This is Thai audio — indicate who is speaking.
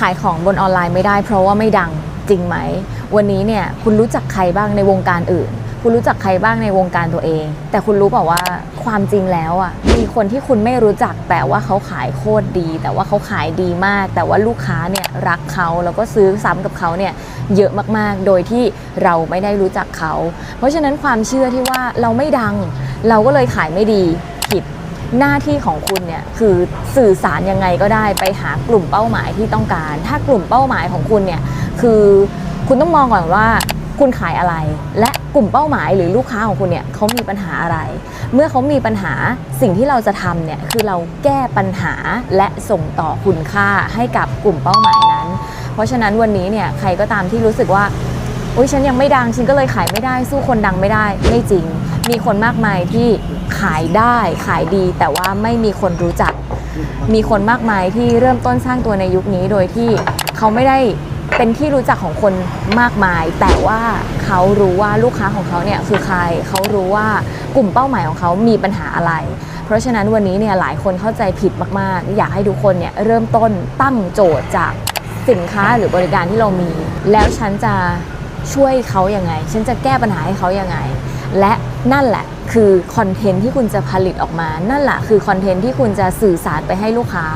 Speaker 1: ขายของบนออนไลน์ไม่ได้ เพราะว่าไม่ดังจริงไหม วันนี้เนี่ยคุณรู้จักใครบ้างในวงการอื่น คุณรู้จักใครบ้างในวงการตัวเอง แต่คุณรู้เปล่าว่าความจริงแล้วอะมีคนที่คุณไม่รู้จักแต่ว่าเขาขายโคตรดี แต่ว่าเขาขายดีมาก แต่ว่าลูกค้าเนี่ยรักเขาแล้วก็ซื้อซ้ำกับเขาเนี่ยเยอะมากๆ โดยที่เราไม่ได้รู้จักเขา เพราะฉะนั้นความเชื่อที่ว่าเราไม่ดัง เราก็เลยขายไม่ดีผิด หน้าที่ของคุณเนี่ยคือสื่อสารยังไงก็ได้ไปหากลุ่มเป้าหมายที่ต้องการ ถ้ากลุ่มเป้าหมายของคุณเนี่ยคือคุณต้องมองก่อนว่าคุณขายอะไร และกลุ่มเป้าหมายหรือลูกค้าของคุณเนี่ยเขามีปัญหาอะไร เมื่อเขามีปัญหาสิ่งที่เราจะทำเนี่ยคือเราแก้ปัญหาและส่งต่อคุณค่าให้กับกลุ่มเป้าหมายนั้น เพราะฉะนั้นวันนี้เนี่ยใครก็ตามที่รู้สึกว่าอุ้ยฉันยังไม่ดังฉันก็เลยขายไม่ได้สู้คนดังไม่ได้ไม่จริง มีคนมากมายที่ ขายได้ขายดีแต่ว่าไม่มีคนรู้จัก มีคนมากมายที่เริ่มต้นสร้างตัวในยุคนี้โดยที่เขาไม่ได้เป็นที่รู้จักของคนมากมาย แต่ว่าเขารู้ว่าลูกค้าของเขาเนี่ยคือใครเขารู้ว่ากลุ่มเป้าหมายของเขามีปัญหาอะไร เพราะฉะนั้นวันนี้เนี่ยหลายคนเข้าใจผิดมาก ๆ อยากให้ทุกคนเนี่ยเริ่มต้นตั้งโจทย์จากสินค้าหรือบริการที่เรามี แล้วฉันจะช่วยเขายังไง ฉันจะแก้ปัญหาให้เขายังไง และนั่นแหละคือคอนเทนต์ที่คุณจะผลิตออกมา นั่นแหละคือคอนเทนต์ที่คุณจะสื่อสารไปให้ลูกค้า